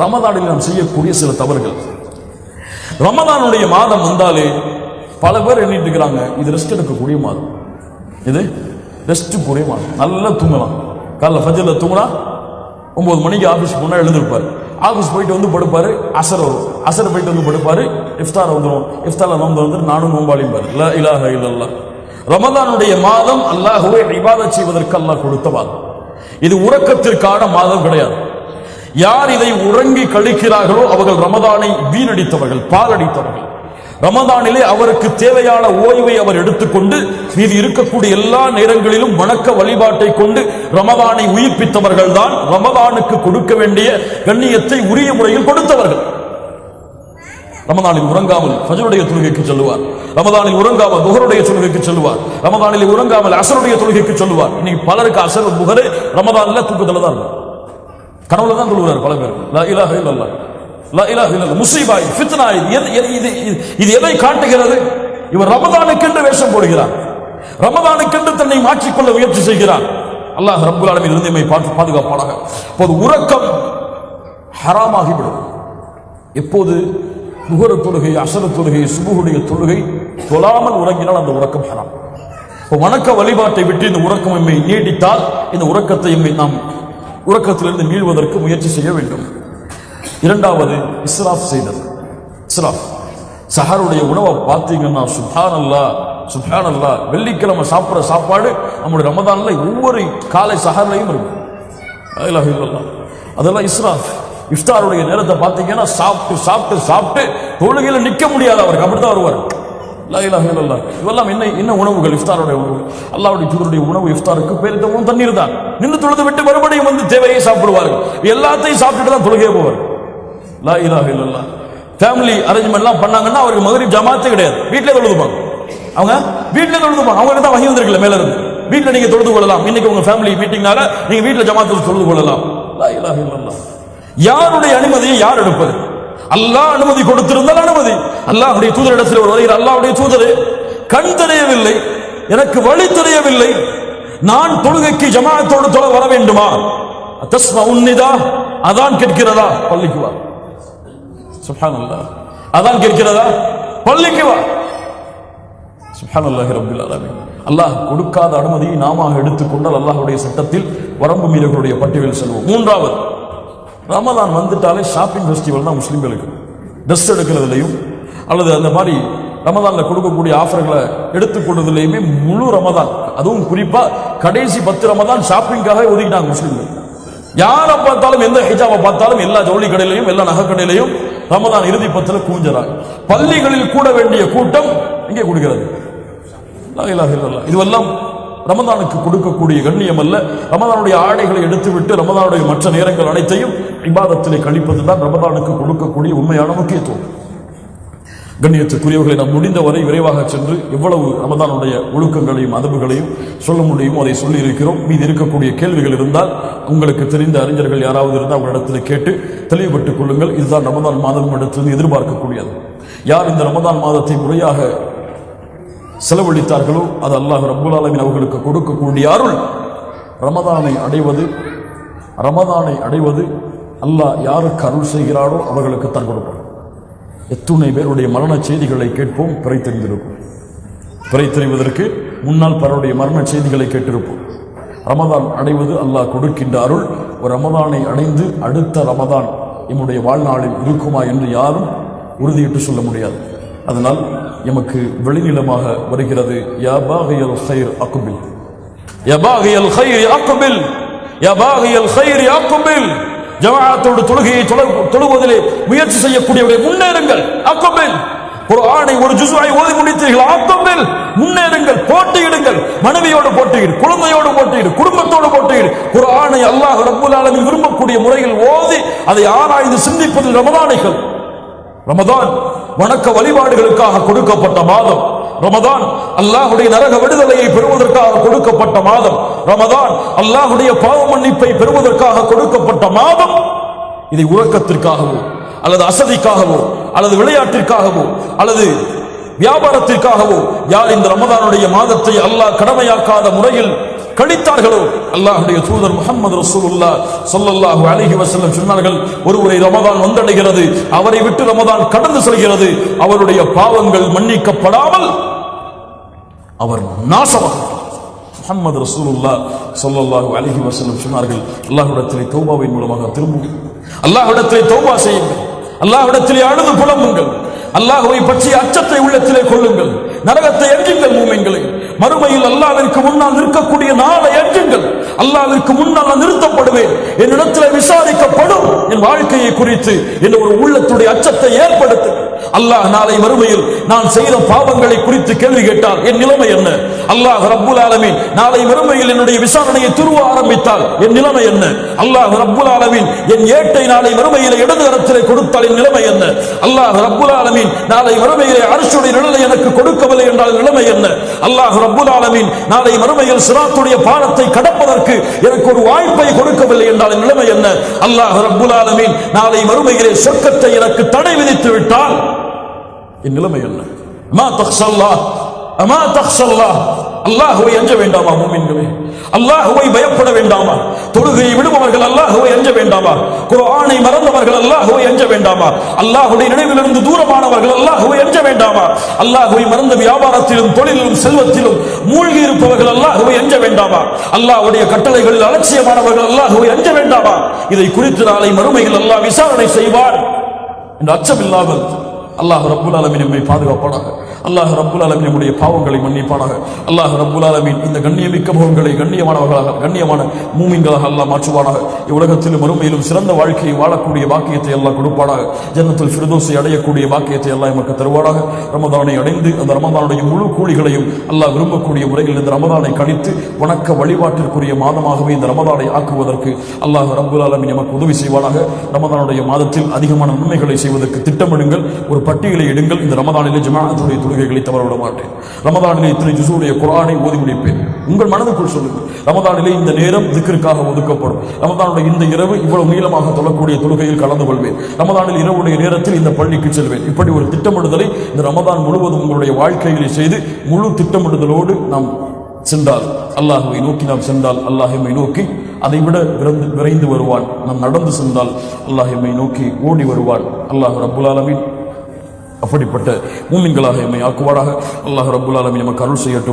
ரமதானில் நாம் செய்யக்கூடிய சில தவறுகள். ரமதானுடைய மாதம் வந்தாலே பல பேர் எண்ணிட்டு இருக்கிறாங்க இது ரெஸ்ட் எடுக்கக்கூடிய மாதம். இது ரெஸ்ட் கூடிய மாதம். நல்லா தூங்கலாம். காலைல ஃபஜ்ஜில் தூங்கினா ஒம்பது மணிக்கு ஆஃபீஸ் போனால் எழுந்திருப்பார். ஆஃபீஸ் போயிட்டு வந்து படுப்பார் அசர் வரும். அசர் போயிட்டு வந்து படுப்பார் இஃப்தார் வந்துடும் இஃப்தாரில் நோம்பு வந்து நானும் நோம்பாளிம்பார். இல்லை இலாக இல்லல்லா ரமதானுடைய மாதம் அல்லாஹுவை இபாதத் செய்வதற்கு அல்லாஹ் கொடுத்த மாதம். இது உறக்கத்திற்கான மாதம் கிடையாது. யார் இதை உறங்கி கழிக்கிறார்களோ அவர்கள் ரமதானை வீணடித்தவர்கள் பாலடித்தவர்கள். ரமதானிலே அவருக்கு தேவையான ஓய்வை அவர் எடுத்துக்கொண்டு மீது இருக்கக்கூடிய எல்லா நேரங்களிலும் வணக்க வழிபாட்டை கொண்டு ரமதானை உயிர்ப்பித்தவர்கள் தான் ரமதானுக்கு கொடுக்க வேண்டிய கண்ணியத்தை உரிய முறையில் கொடுத்தவர்கள். ரமதானில் உறங்காமல் ஃபஜருடைய தொழுகைக்கு செல்லுவார். ரமதானில் உறங்காமல் புகருடைய தொழுகைக்கு செல்லுவார். ரமதானில் உறங்காமல் அசருடைய தொழுகைக்கு செல்லுவார். இன்னைக்கு பலருக்கு அசர் புகரு ரமதானில் தூக்கத்தில் தான் இருக்கும். கனவுல தான் தொழுகிறார் பல பேர். லா இலாஹ இல்லல்லாஹ். லா இலாஹ இல்லல்லாஹ். முசீபாய் இது இது இது- இது எதை காட்டுகிறது? இவர் ரமதானுக்கென்று வேஷம் போடுகிறார். ரமதானுக்கென்று தன்னை மாற்றிக்கொள்ள முயற்சி செய்கிறார். அல்லாஹ் ரப்புல் ஆலமீன் இருந்து பார்த்து பாதுகாப்பானாக. இப்போது உறக்கம் ஹராமாகிவிடும். எப்போது? முகர தொழுகை அசர தொழுகை சுபுகுடைய தொழுகை தொழாமல் உறங்கினால் அந்த உறக்கம் ஹராம். இப்போ வணக்க வழிபாட்டை விட்டு இந்த உறக்கம் எம்மை நீடித்தால் இந்த உறக்கத்தை எம்மை நாம் உறக்கத்திலிருந்து மீள்வதற்கு முயற்சி செய்ய வேண்டும். இரண்டாவது இஸ்ராஃப் செய்தது இஸ்ராஃப். சஹருடைய உணவை பார்த்தீங்கன்னா சுஹான் அல்லா சுஹான் அல்லா வெள்ளிக்கிழமை சாப்பிட்ற சாப்பாடு நம்முடைய ரமதான்ல ஒவ்வொரு காலை சஹர்லையும் இருக்கும். அதெல்லாம் இஸ்ராஃப். இஃப்தாருடைய நேரத்தை பார்த்தீங்கன்னா சாப்பிட்டு சாப்பிட்டு சாப்பிட்டு தொழுகையில் நிற்க முடியாது அவருக்கு. அப்படித்தான் வருவார். லா இலாஹ இல்லல்லாஹ். இவெல்லாம் என்ன என்ன உணவுகள்? இஃப்தாருடைய உணவு. அல்லாவுடைய தூதருடைய உணவு இஃப்தாருக்கு பேர் உணவு தண்ணீர் தான். நின்று தொழுது விட்டு மறுபடியும் வந்து தேவையை சாப்பிடுவார்கள். எல்லாத்தையும் சாப்பிட்டுட்டு தான் தொழுகே போவார். லா இலாஹ இல்லல்லா ஃபேமிலி அரேஞ்ச்மெண்ட்லாம் பண்ணாங்கன்னா அவருக்கு மகரிப் ஜமாத்தே கிடையாது. வீட்டிலே தொழுதுப்பாங்க. அவங்க வீட்டிலே தொழுதுப்பாங்க. அவங்களுக்கு தான் வகி வந்திருக்கல மேல இருந்து. வீட்டில் நீங்க தொழுது கொள்ளலாம். இன்னைக்கு உங்க ஃபேமிலி மீட்டிங்னால நீங்க வீட்டில் ஜமாத்தில் தொழுது கொள்ளலாம். லா இலாஹ இல்லல்லாஹ் யாருடைய அனுமதியை யார் எடுப்பது? அல்லாஹ் அனுமதி கொடுத்திருந்தால் அனுமதி. அல்லாஹ்வுடைய தூதரிடத்தில் ஒரு வருகிற அல்லாஹ்வுடைய தூதரே கண் தெரியவில்லை எனக்கு வழி தெரியவில்லை. நான் தொழுகைக்கு ஜமாத்தோடு தொழ வர வேண்டுமா? தஸ்மா உன்னிதா? அதான் கேட்கிறதா? பள்ளிக்கு வா. சுபானல்லா அதான் கேட்கிறதா? பள்ளிக்கு வா. சுபானல்லாஹி ரபில் ஆலமீன். அல்லாஹ் கொடுக்காத அனுமதியை நாம எடுத்துக்கொண்டால் அல்லாஹுடைய சட்டத்தில் வரம்பு மீறர்களுடைய பட்டியலில் செல்வோம். மூன்றாவது ரமலான் வந்துட்டாலே ஷாப்பிங் ஃபெஸ்டிவல் தான் முஸ்லீம்களுக்கு. ட்ரெஸ் எடுக்கிறதுலையும் அல்லது அந்த மாதிரி ரமதானில் கொடுக்கக்கூடிய ஆஃபர்களை எடுத்துக்கொள்வதிலையுமே முழு ரமதான் அதுவும் குறிப்பாக கடைசி பத்து ரமதான் ஷாப்பிங்காக ஒதுக்கிட்டாங்க முஸ்லீம்கள். யாரை பார்த்தாலும் எந்த ஹிஜாபை பார்த்தாலும் எல்லா ஜவுளி கடையிலையும் எல்லா நகை கடையிலையும் ரமதான் இறுதி பத்தில் கூஞ்சறாங்க. பள்ளிகளில் கூட வேண்டிய கூட்டம் இங்கே கொடுக்கிறது. இதுவெல்லாம் ரமதானுக்கு கொடுக்கக்கூடிய கண்ணியம் அல்ல. ரமதானுடைய ஆடைகளை எடுத்துவிட்டு ரமதானுடைய மற்ற நேரங்கள் அனைத்தையும் இபாதத்திலே கழிப்பது தான் ரமதானுக்கு கொடுக்கக்கூடிய உண்மையான முக்கியத்துவம். கண்ணியத்துக்குரியவர்களை நாம் முடிந்தவரை விரைவாக சென்று எவ்வளவு ரமதானுடைய ஒழுக்கங்களையும் அதவுகளையும் சொல்ல முடியுமோ அதை சொல்லி இருக்கிறோம் மீது இருக்கக்கூடிய கேள்விகள் இருந்தால் உங்களுக்கு தெரிந்த அறிஞர்கள் யாராவது இருந்தால் அவங்களிடத்தில் கேட்டு தெளிவுபட்டுக் கொள்ளுங்கள். இதுதான் ரமதான் மாதம் இடத்திலிருந்து எதிர்பார்க்கக்கூடியது. யார் இந்த ரமதான் மாதத்தை முறையாக செலவழித்தார்களோ அது அல்லாஹ் ரபுல் ஆலமீன் அவர்களுக்கு கொடுக்கக்கூடிய அருள். ரமதானை அடைவது ரமதானை அடைவது அல்லாஹ் யாருக்கு அருள் செய்கிறாரோ அவர்களுக்கு தான் கொடுப்பார் எத்துணை பேருடைய மரண செய்திகளை கேட்போம் பிறை தெரிந்திருக்கும் பிறை தெரிவதற்கு முன்னால் பலருடைய மரண செய்திகளை கேட்டிருப்போம். ரமதான் அடைவது அல்லாஹ் கொடுக்கின்ற அருள் ஒரு ரமதானை அடைந்து அடுத்த ரமதான் எம்முடைய வாழ்நாளில் இருக்குமா என்று யாரும் உறுதியிட்டு சொல்ல முடியாது. அதனால் எமக்கு வெளிநிலமாக வருகிறது யபாகையல் ஹைர் அக்குபில் யா ஹைர் அக்குபில் யா ஹைர் அக்குபில் ஜமாத்தோடு தொழுகையை தொழுவதிலே முயற்சி செய்யக்கூடியவரை முன்னேறுங்கள். அக்கம்பில் ஒரு ஆணை ஒரு ஜுசுவாய் ஓதி முடித்தீர்கள் ஆக்கம்பில் முன்னேறுங்கள் போட்டியிடுங்கள். மனைவியோடு போட்டியிடு குழந்தையோடு போட்டியிடு குடும்பத்தோடு போட்டியிடு. ஒரு ஆணை அல்லாஹ் ரப்புல் அளவில் விரும்பக்கூடிய முறையில் ஓதி அதை ஆராய்ந்து சிந்திப்பதில் ரமதானைகள். ரமதான் வணக்க வழிபாடுகளுக்காக கொடுக்கப்பட்ட மாதம். ரமதான் அல்லாஹுடைய நரக விடுதலையை பெறுவதற்காக கொடுக்கப்பட்ட மாதம். ரமதான் அல்லாஹுடைய பாவ மன்னிப்பை பெறுவதற்காக கொடுக்கப்பட்ட மாதம். இதை உறக்கத்திற்காகவோ அல்லது அசதிக்காகவோ அல்லது விளையாட்டிற்காகவோ அல்லது வியாபாரத்திற்காகவோ யார் இந்த ரமதானுடைய மாதத்தை அல்லாஹ் கடமையாக்காத முறையில் கழித்தார்களோ? அல்லாஹுடைய தூதர் முகமது ரசூலுல்லா சொல்லல்லாஹ் அலைஹி வசல்லம் சொன்னார்கள் ஒருவரை ரமதான் வந்தடைகிறது அவரை விட்டு ரமதான் கடந்து செல்கிறது அவருடைய பாவங்கள் மன்னிக்கப்படாமல் அவர் நாசமாக. முகமது ரசூலுல்லா சொல்லல்லாஹு அலஹி வசலம் சொன்னார்கள் அல்லாஹ்விடத்திலே தௌபாவின் மூலமாக திரும்புங்கள். அல்லாஹ்விடத்திலே தௌபா செய்யுங்கள். அல்லாஹ்விடத்திலே அழுது புலம்புங்கள். அல்லாஹுவை பற்றிய அச்சத்தை உள்ளத்திலே கொள்ளுங்கள். நரகத்தை எஞ்சுங்கள் மூமென்களை. மறுமையில் அல்லாவிற்கு முன்னால் நிற்கக்கூடிய நாளை எஞ்சுங்கள் அல்லாவிற்கு முன்னால் நான் நிறுத்தப்படுவேன். என்னிடத்தில் விசாரிக்கப்படும். என் வாழ்க்கையை குறித்து என்ற ஒரு உள்ளத்துடைய அச்சத்தை ஏற்படுத்துங்கள். அல்லாஹ் நாளை மறுமையில் நான் செய்த பாவங்களை குறித்து கேள்வி கேட்டால் என் நிலைமை என்ன? அல்லாஹ் ரப்புல் ஆலமீன் நாளை வறுமையில் என்னுடைய விசாரணையை துருவ ஆரம்பித்தால் என் நிலைமை என்ன? அல்லாஹ் ரப்புல் ஆலமீன் என் ஏட்டை நாளை மறுமையில் இடது கரத்திலே கொடுத்தால் என் நிலைமை என்ன? அல்லாஹ் ரப்புல் ஆலமீன் நாளை மறுமையிலே அரசுடைய நிழலை எனக்கு கொடுக்கவில்லை என்றால் நிலைமை என்ன? அல்லாஹ் ரப்புல் ஆலமீன் நாளை மறுமையில் சிராத்துடைய பாலத்தை கடப்பதற்கு எனக்கு ஒரு வாய்ப்பை கொடுக்கவில்லை என்றால் நிலைமை என்ன? அல்லாஹ் ரப்புல் ஆலமீன் நாளை வறுமையிலே சொர்க்கத்தை எனக்கு தடை விதித்து விட்டால் என் நிலைமை என்ன? அமா தக்ஷல்லா அமா தக்ஷல்லா அல்லாஹுவை அஞ்ச வேண்டாமா மூமின்களே அல்லாஹுவை பயப்பட வேண்டாமா? தொழுகையை விடுபவர்கள் அல்லாஹுவை அஞ்ச வேண்டாமா? குரானை மறந்தவர்கள் அல்லாஹுவை அஞ்ச வேண்டாமா? அல்லாஹுடைய நினைவிலிருந்து தூரமானவர்கள் அல்லாஹுவை அஞ்ச வேண்டாமா? அல்லாஹுவை மறந்த வியாபாரத்திலும் தொழிலிலும் செல்வத்திலும் மூழ்கி இருப்பவர்கள் அல்லாஹுவை அஞ்ச வேண்டாமா? அல்லாஹுடைய கட்டளைகளில் அலட்சியமானவர்கள் அல்லாஹுவை அஞ்ச வேண்டாமா? இதை குறித்து நாளை மறுமையில் அல்லாஹ் விசாரணை செய்வார் என்று அச்சமில்லாமல் இல்லாமல் அல்லாஹ் ரப்புல் ஆலமீன் நம்மை பாதுகாப்பானாக. அல்லாஹ் ரப்புல் ஆலமீன் நம்முடைய பாவங்களை மன்னிப்பானாக. அல்லாஹ் ரப்புல் அலமின் இந்த கண்ணியமிக்க முகங்களை கண்ணியமானவர்களாக கண்ணியமான மூமின்களாக அல்லாஹ் மாற்றுவானாக. இவ்வுலகத்திலும் மறுமையிலும் சிறந்த வாழ்க்கையை வாழக்கூடிய பாக்கியத்தை எல்லாம் கொடுப்பானாக. ஜன்னத்தில் ஃபிர்தோஸை அடையக்கூடிய பாக்கியத்தை எல்லாம் எமக்கு தருவானாக. ரமதானை அடைந்து அந்த ரமதானுடைய முழு கூலிகளையும் அல்லாஹ் விரும்பக்கூடிய முறையில் இந்த ரமதானை கணித்து வணக்க வழிபாட்டிற்குரிய மாதமாகவே இந்த ரமதானை ஆக்குவதற்கு அல்லாஹ் ரப்புல் ஆலமீன் எமக்கு உதவி செய்வானாக. ரமதானுடைய மாதத்தில் அதிகமான நன்மைகளை செய்வதற்கு திட்டமிடுங்கள். ஒரு பட்டியலை எடுங்கள் இந்த ரமதானிலே ஜமாஅத்துடைய தொழுகைகளை தவறவிட மாட்டேன். ரமதானிலே இத்தனை ஜிசுடைய குரானை ஓதி முடிப்பேன். உங்கள் மனதுக்குள் சொல்லுங்கள். ரமதானிலே இந்த நேரம் திக்கிற்காக ஒதுக்கப்படும். ரமதானுடைய இந்த இரவு இவ்வளவு நீளமாக தொழக்கூடிய தொழுகையில் கலந்து கொள்வேன். ரமதானில் இரவுடைய நேரத்தில் இந்த பள்ளிக்கு செல்வேன். இப்படி ஒரு திட்டமிடுதலை இந்த ரமதான் முழுவதும் உங்களுடைய வாழ்க்கையிலே செய்து முழு திட்டமிடுதலோடு நாம் சென்றால் அல்லாஹுவை நோக்கி நாம் சென்றால் அல்லாஹிமை நோக்கி அதை விட விரைந்து விரைந்து வருவான். நாம் நடந்து சென்றால் அல்லாஹிமை நோக்கி ஓடி வருவான். அல்லாஹு ரபுல் ஆலமின் அப்படிப்பட்ட மூமின்களாக எம்மை ஆக்குவாராக. அல்லாஹ் ரபுல் ஆலமீன் நமக்கு அருள் செய்யட்டும்.